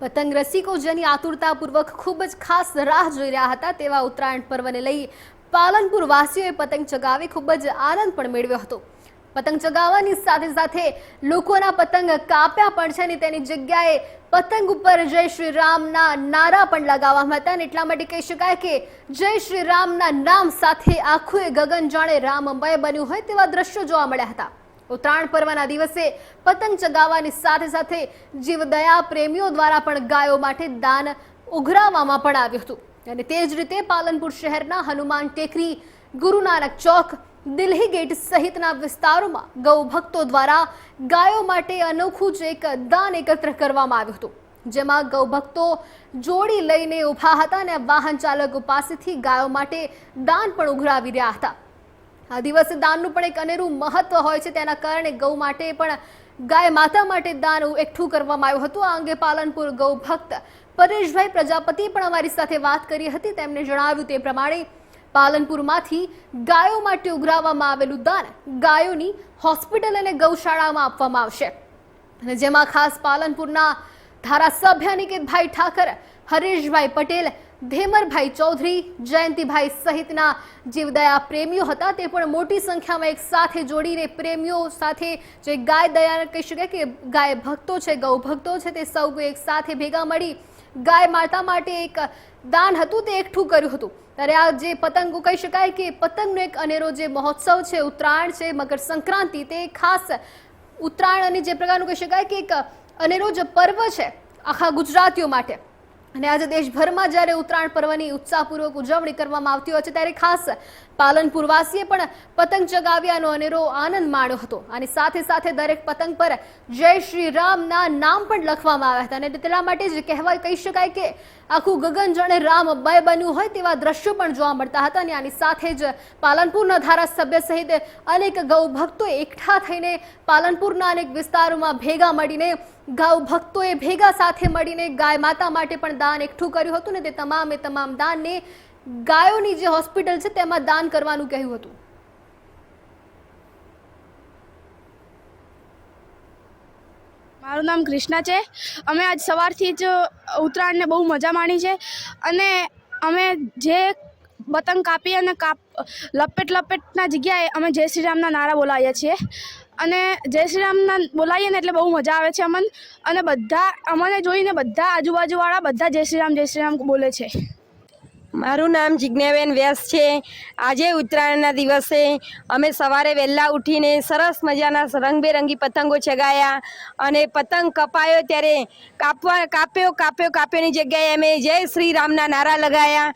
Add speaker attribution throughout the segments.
Speaker 1: પતંગ રસિકો જેની આતુરતાપૂર્વક ખૂબ જ ખાસ રાહ જોઈ રહ્યા હતા તેવા ઉત્તરાયણ પર્વને લઈ પાલનપુર વાસીઓએ પતંગ ચગાવી ખૂબ જ આનંદ પણ મેળવ્યો હતો. પતંગ ચગાવવાની સાથે સાથે લોકોના પતંગ કાપ્યા પણ છે અને તેની જગ્યાએ પતંગ ઉપર જય શ્રી રામના નારા પણ લગાવવામાં હતા અને એટલા માટે કહી શકાય કે જય શ્રી રામના નામ સાથે આખું ગગન જાણે રામમય બન્યું હોય તેવા દ્રશ્યો જોવા મળ્યા હતા. ઉત્તરાયણ પર્વના દિવસે પતંગ ચગાવવાની સાથે સાથે જીવદયા પ્રેમીઓ દ્વારા પણ ગાયો માટે દાન ઉઘરાવવામાં પણ આવ્યું હતું. અને તે જ રીતે પાલનપુર શહેરના હનુમાન ટેકરી ગુરુ નાનક ચોક, દિલ્હી ગેટ સહિતના વિસ્તારોમાં ગૌ ભક્તો દ્વારા ગાયો માટે અનોખું જ એક દાન એકત્ર કરવામાં આવ્યું હતું. જેમાં ગૌ ભક્તો જોડી લઈને ઊભા હતા અને વાહન ચાલકો પાસેથી ગાયો માટે દાન પણ ઉઘરાવી રહ્યા હતા. આ દિવસે દાનનું પણ એક અનેરું મહત્વ હોય છે. તેના કારણે ગૌ માટે પણ ગાય માતા માટે દાન એકઠું કરવામાં આવ્યું હતું. આ અંગે પાલનપુર ગૌ ભક્ત પરેશભાઈ પ્રજાપતિ પણ અમારી સાથે વાત કરી હતી. તેમણે જણાવ્યું તે પ્રમાણે પાલનપુરમાંથી ગાયો માટે ઉઘરાવવામાં આવેલું દાન ગાયોની હોસ્પિટલ અને ગૌશાળામાં આપવામાં આવશે. અને જેમાં ખાસ પાલનપુરના ધારાસભ્ય અનિકેતભાઈ ઠાકર, હરેશભાઈ પટેલ ધેમરભાઈ ચૌધરી, જયંતિભાઈ સહિતના જીવદયા પ્રેમીઓ હતા તે પણ મોટી સંખ્યામાં એક સાથે જોડીને પ્રેમીઓ સાથે જે ગાય દયા કહી શકાય કે ગાય ભક્તો છે, ગૌ ભક્તો છે, તે સૌ એક સાથે ભેગા મળી ગાય માતા માટે એક દાન હતું તે એકઠું કર્યું હતું. ત્યારે આ જે પતંગો કહી શકાય કે પતંગનો એક અનેરો જે મહોત્સવ છે, ઉત્તરાયણ છે, મકર સંક્રાંતિ, તે ખાસ ઉત્તરાયણ અને જે પ્રકારનું કહી શકાય કે એક અનેરો જે પર્વ છે આખા ગુજરાતીઓ માટે. અને આજે દેશભરમાં જ્યારે ઉત્તરાયણ પર્વની ઉત્સાહપૂર્વક ઉજવણી કરવામાં આવતી હોય છે, ત્યારે ખાસ પાલનપુરવાસીએ પણ પતંગ ચગાવ્યાનો અનેરો આનંદ માણ્યો હતો. અને સાથે સાથે દરેક પતંગ પર જય શ્રી રામના નામ પણ લખવામાં આવ્યા હતા. અને તેના માટે જ કહેવાય, કહી શકાય કે આખું ગગન જાણે અબ્બાએ બન્યું હોય તેવા દ્રશ્યો પણ જોવા મળતા હતા. અને આની સાથે જ પાલનપુરના ધારાસભ્ય સહિત અનેક ગૌ ભક્તો એકઠા થઈને પાલનપુરના અનેક વિસ્તારોમાં ભેગા મળીને ગૌ ભક્તોએ ભેગા સાથે મળીને ગાય માતા માટે પણ દાન એકઠું કર્યું હતું ને તે તમામે તમામ દાનને ગાયોની જે હોસ્પિટલ છે તેમાં દાન કરવાનું કહ્યું હતું.
Speaker 2: મારું નામ કૃષ્ણા છે. અમે આજ સવારથી જ ઉત્તરાયણને બહુ મજા માણી છે અને અમે જે પતંગ કાપી અને કાપ, લપેટ લપેટના જગ્યાએ અમે જય શ્રી રામના નારા બોલાવીએ છીએ. અને જય શ્રી રામના બોલાવીએ ને એટલે બહુ મજા આવે છે અમને. અને બધા, અમને જોઈને બધા આજુબાજુવાળા બધા જય શ્રી રામ, જય શ્રી રામ બોલે છે.
Speaker 3: મારું નામ જિજ્ઞાબેન વ્યાસ છે. આજે ઉત્તરાયણના દિવસે અમે સવારે વહેલા ઉઠીને સરસ મજાના રંગબેરંગી પતંગો ચગાયા અને પતંગ કપાયો ત્યારે કાપવા, કાપ્યો કાપ્યો, કાપ્યોની જગ્યાએ અમે જય શ્રી રામના નારા લગાયા.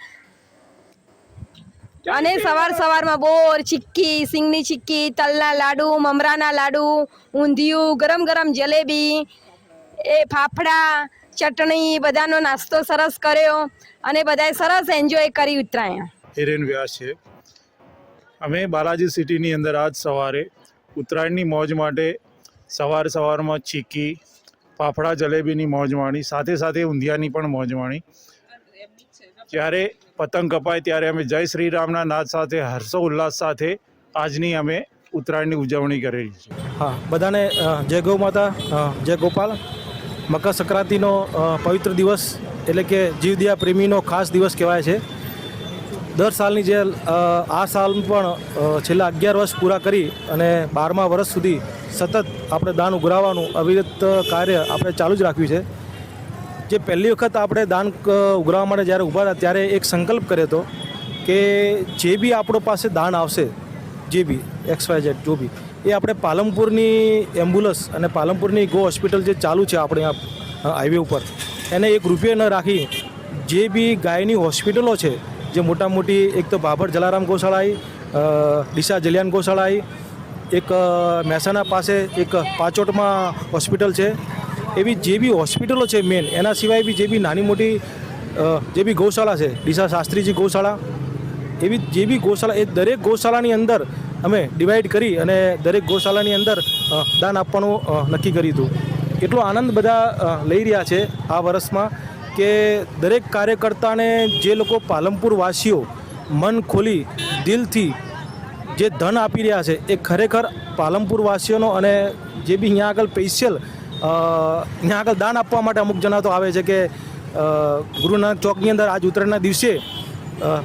Speaker 3: અને સવાર સવારમાં બોર, ચીક્કી, સિંગની ચીક્કી, તલના લાડુ, મમરાના લાડુ, ઊંધિયું, ગરમ ગરમ જલેબી, એ ફાફડા, ચટણી, બધાનો નાસ્તો સરસ કર્યો અને બધાએ સરસ એન્જોય કરી ઉત્તરાયણ.
Speaker 4: હિરેન વ્યાસ છે. અમે બાલાજી સિટીની અંદર આજ સવારે ઉત્તરાયણની મોજ માટે સવાર સવારમાં ચીકી ફાફડા, જલેબીની મોજ માણી, સાથે સાથે ઊંધિયાની પણ મોજ માણી. જ્યારે પતંગ કપાય ત્યારે અમે જય શ્રી રામના નાદ સાથે, હર્ષો ઉલ્લાસ સાથે આજની અમે ઉત્તરાયણની ઉજવણી કરેલી છે.
Speaker 5: હા, બધાને જય ગૌ માતા જય ગોપાલ. મકર સંક્રાંતિનો પવિત્ર દિવસ એટલે કે જીવદિયા પ્રેમીનો ખાસ દિવસ કહેવાય છે. દર સાલની જે આ સાલ પણ છેલ્લા અગિયાર વર્ષ પૂરા કરી અને બારમા વર્ષ સુધી સતત આપણે દાન ઉઘરાવવાનું અવિરત કાર્ય આપણે ચાલુ જ રાખ્યું છે. જે પહેલી વખત આપણે દાન ઉઘરાવવા માટે જ્યારે ઊભા હતા ત્યારે એક સંકલ્પ કર્યો હતો કે જે બી આપણો પાસે દાન આવશે, જે બી એક્સ વાય ઝેડ જો બી, એ આપણે પાલનપુરની એમ્બ્યુલન્સ અને પાલનપુરની ગો હોસ્પિટલ જે ચાલુ છે આપણે હાઈવે ઉપર, એને એક રૂપિયો ન રાખી જે બી ગાયની હોસ્પિટલો છે, જે મોટા મોટી એક તો બાબર જલારામ ગૌશાળા આવી ડીસા જલિયાન ગૌશાળા એક મહેસાણા પાસે એક પાચોટમાં હોસ્પિટલ છે એવી જે બી હોસ્પિટલો છે મેન એના સિવાય બી જે બી નાની મોટી જે બી ગૌશાળા છે, ડીસા શાસ્ત્રીજી ગૌશાળા, એવી જે બી ગૌશાળા, એ દરેક ગૌશાળાની અંદર અમે ડિવાઈડ કરી અને દરેક ગૌશાળાની અંદર દાન આપવાનું નક્કી કર્યું હતું. એટલો આનંદ બધા લઈ રહ્યા છે આ વર્ષમાં કે દરેક કાર્યકર્તાને જે લોકો પાલનપુર વાસીઓ મન ખોલી, દિલથી જે ધન આપી રહ્યા છે, એ ખરેખર પાલનપુર વાસીઓનો અને જે બી અહીંયા આગળ સ્પેશિયલ ત્યાં આગળ દાન આપવા માટે અમુક જણા તો આવે છે કે અ, ગુરુ નાનક ચોકની અંદર આજ ઉત્તરાયણના દિવસે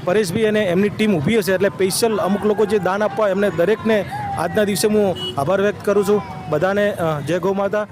Speaker 5: પરેશભાઈ અને એમની ટીમ ઊભી હશે એટલે સ્પેશિયલ અમુક લોકો જે દાન આપવા એમને દરેકને આજના દિવસે હું આભાર વ્યક્ત કરું છું. બધાને જય ગૌ માતા.